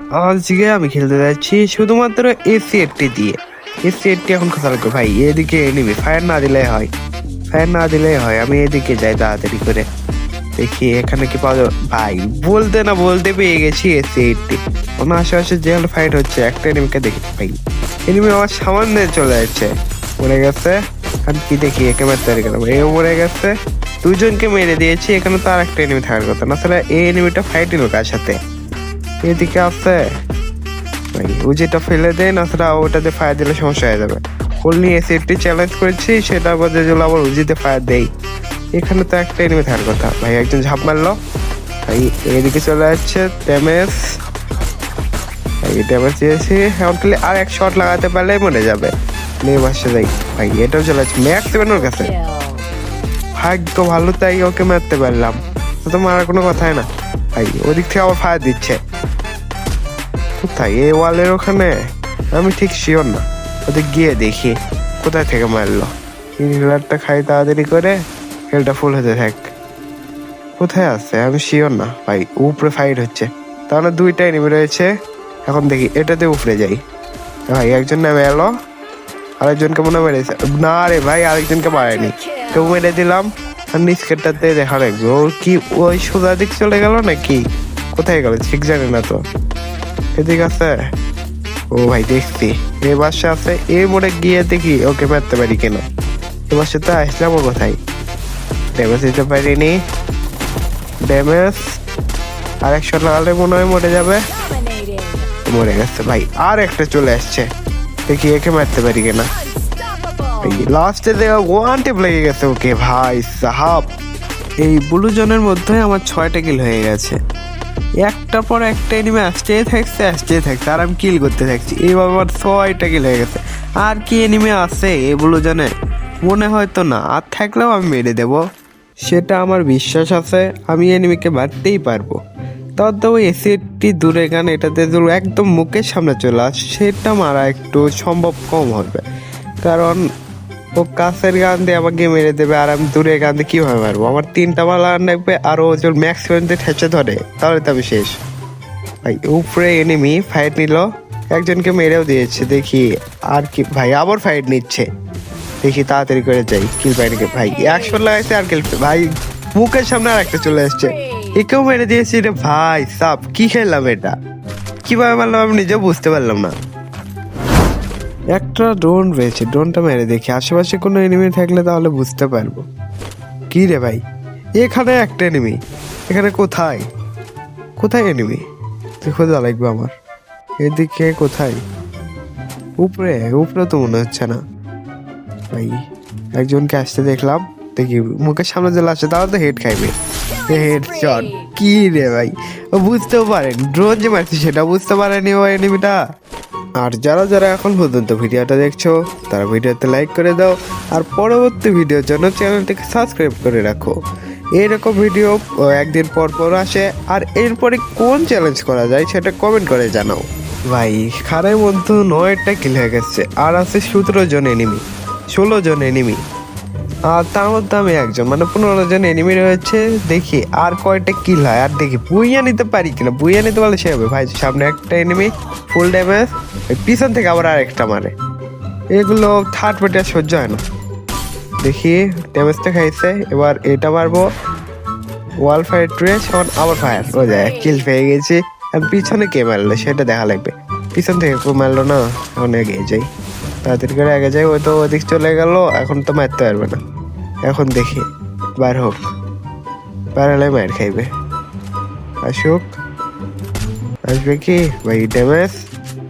আজকে আমি খেলতে যাচ্ছি, শুধুমাত্র এসি এটটি দিয়ে। এসি এটটি এখন কথা লাগবে ভাই, এদিকে নিবি ফায়ার না দিলে হয়। ফায়ার না দিলে হয়, আমি এদিকে যাই তাড়াতাড়ি করে। দেখি এখানে কি পাওয়া যাবে ভাই, বলতে না বলতে পেয়ে গেছি এসি এইটটি ওনার আশেপাশে হলো ফাইট হচ্ছে, একটা এনিমিকে দেখি ভাই। এনিমি আমার সামান্য চলে যাচ্ছে। মরে গেছে। আমি কি দেখি, একে মারতে পারি কেন? এ মরে গেছে। দুজনকে মেরে দিয়েছি, এখানে তো আর একটা এনিমি থাকার কথা। না আসলে এই এনিমিটা ফাইট হলো কার সাথে? এদিকে আছে। ভাই ও যেটা ফেলে দেয় না সেটা ওটাতে ফায়ার দিলে সমস্যা হয়ে যাবে। ওনলি এসিডটি চ্যালেঞ্জ করেছি, সেটা বদলে যদি আবার উজিতে ফায়ার দেই। এখানে তো একটা এনিমি থাকার কথা। ভাই, একজন ঝাঁপ মারলো। ভাই, এদিকে চলে যাচ্ছে ড্যামেজ ভাই ড্যামেজ দিয়েছি। এখন খালি আর এক শট লাগাতে পারলে মরে যাবে। নিয়ে বাসে যাই। ভাই, এটাও চলে যাচ্ছে। ম্যাক্স দেবেন ওর কাছে। ভাগ্য ভালো, তাই ওকে মারতে পারলাম। তো মারার কোনো কথাই না। ভাই, ওদিক থেকে আবার ফায়ার দিচ্ছে। কোথায়? এই ওয়ালের ওখানে? আমি ঠিক শিওর না। ওদের গিয়ে দেখি, কোথায় থেকে মারলো। ইনহেলারটা খাই তাড়াতাড়ি করে হেলটা ফুল হতে থাক। কোথায় আছে? আমি শিওর না। ভাই, উপরে ফাইট হচ্ছে। তাহলে দুইটা এনিমি রয়েছে। এখন দেখি, এটাতে উপরে যাই। ভাই, একজন নামে এলো। আরেকজনকে মনে মেরেছে। না রে ভাই, আরেকজনকে মারেনি। কেউ মেরে দিলাম। আর নিচকেরটাতে দেখা লাগবে। ওর কি, ওই সোজা দিক চলে গেল নাকি? কোথায় গেল? ঠিক জানি না তো। এদিক আছে? ও ভাই, দেখছি। এ বাসা আছে। এ মোড়ে গিয়ে দেখি ওকে মারতে পারি কিনা। এ বাসা তো ও কোথায়? ড্যামেজ দিতে পারিনি। ড্যামেজ। আর একশো লাগালে মনে হয় মরে যাবে। মরে গেছে ভাই। আর একটা চলে আসছে। দেখি একে মারতে পারি কিনা। লাস্টে দেখা ওয়ান টেপ লেগে গেছে ওকে। ভাই, সাহাব। এই ব্লু জোনের মধ্যে আমার ছয়টা কিল হয়ে গেছে। একটা পর একটা এনিমে আসতেই থাকছে আসতেই থাকছে। আর আমি কিল করতে থাকছি। এইভাবে আমার ছয়টা কিল হয়ে গেছে। আর কি এনিমে আছে এগুলো জোনে? মনে হয় তো না। আর থাকলেও আমি মেরে দেব। সেটা আমার বিশ্বাস আছে। আমি এনিমিকে মারতেই পারব। তাও তো এসিডটি দূরে গান এটাতে একদম মুখের সামনে চলে আস। সেটা মারা একটু সম্ভব কম হবে। কারণ ও কাছের গান দিয়ে আমাকে মেরে দেবে আর আমি দূরে গান দিয়ে কীভাবে মারবো? আমার তিনটা মালা লাগবে আর ও যদি ম্যাক্স পর্যন্ত ঠেচে ধরে, তাহলে তো আমি শেষ। ভাই, উপরে এনিমি ফাইট নিল। একজনকে মেরেও দিয়েছে, দেখি আর কি। ভাই, আবার ফাইট নিচ্ছে। দেখি তাড়াতাড়ি করে যাই কিল পাইনিকে ভাই, একশো লাগাইছে আর কিল ভাই, মুখের সামনে আর একটা চলে আসছে। একেও মেরে দিয়েছি রে ভাই, সাপ, কি খেললাম এটা? কীভাবে মারলাম আমি নিজেও বুঝতে পারলাম না। একটা ড্রোন রয়েছে ড্রোনটা মেরে দেখি। আশেপাশে কোনো এনিমি থাকলে তাহলে বুঝতে পারব। কি রে ভাই? এখানে একটা এনিমি এখানে কোথায়? কোথায় এনিমি তুই খোঁজা লাগবে আমার। এদিকে কোথায়? উপরে উপরে তো মনে হচ্ছে না। ভাই, একজনকে আসতে দেখলাম। দেখি, মুখের সামনে চলে আসছে তাহলে তো হেড খাইবে। হেড শট কি রে ভাই? ও বুঝতেও পারেন। ড্রোন যে মারছে সেটা বুঝতে পারেনি ও এনিমিটা আর যারা যারা এখন পর্যন্ত ভিডিওটা দেখছ, তারা ভিডিওতে লাইক করে দাও আর পরবর্তী ভিডিওর জন্য চ্যানেলটিকে সাবস্ক্রাইব করে রাখো। এইরকম ভিডিও একদিন পর পর আসে আর এরপরে কোন চ্যালেঞ্জ করা যায় সেটা কমেন্ট করে জানাও। ভাই খারের মধ্যে নয়টা কিল হয়ে গেছে, আর আছে সতেরো জন এনিমি ষোলো জন এনিমি তার মধ্যে আমি একজন মানে পনেরো জন এনিমি রয়েছে, দেখি আর কয়টা কিল হয়। আর দেখি, বুইয়া নিতে পারি কিনা? বুইয়া নিতে পারলে সে হবে। ভাই, সামনে একটা এনিমি ফুল ড্যামেজ পিছন থেকে আবার আর একটা মারে। এগুলো থার্ড পার্টি আর সহ্য হয় না। দেখি ড্যামেজটা খাইছে, এবার এটা মারবো। ওয়াল ফায়ার ট্রেস এখন আবার ফায়ার ও যায় কিল পেয়ে গেছি। আর পিছনে কে মারলো? সেটা দেখা লাগবে। পিছন থেকে কেউ মারলো না এখন এগিয়ে যাই। তাড়াতাড়ি করে আগে যাই ও তো ওদিক চলে গেল, এখন তো মারতে পারবে না। এখন দেখি, বার হোক। বার হলে মার খাইবে। আসুক। আসবে কি? ভাই ড্যামেজ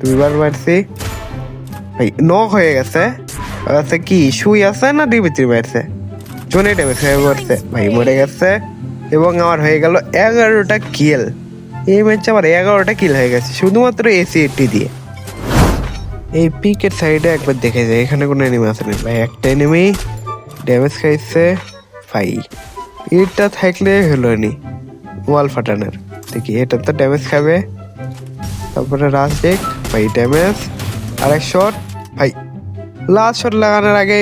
দুইবার মারছি। ভাই নক হয়ে গেছে। আচ্ছা কি শুই আছে না ডিবিত্রি মারছে? জোনে ড্যামেজ হয়ে পড়ছে। ভাই, মরে গেছে। এবং আমার হয়ে গেল এগারোটা কিল এই ম্যাচে আমার এগারোটা কিল হয়ে গেছে। শুধুমাত্র এসি এইটটি দিয়ে। এই পিকের সাইডে একবার দেখে যায় এখানে কোনো এনিমি না ভাই, একটা এনিমি ড্যামেজ খাইছে, ভাই। এটা থাকলে হলো নি ওয়াল ফাটানোর। দেখি, এটা তো ড্যামেজ খাবে। তারপরে রাস ডেক ভাই ড্যামেজ আর এক শট ভাই লাস্ট শট লাগানোর আগে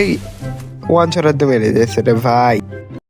ওয়ান শট মেরে দিয়েছে রে ভাই।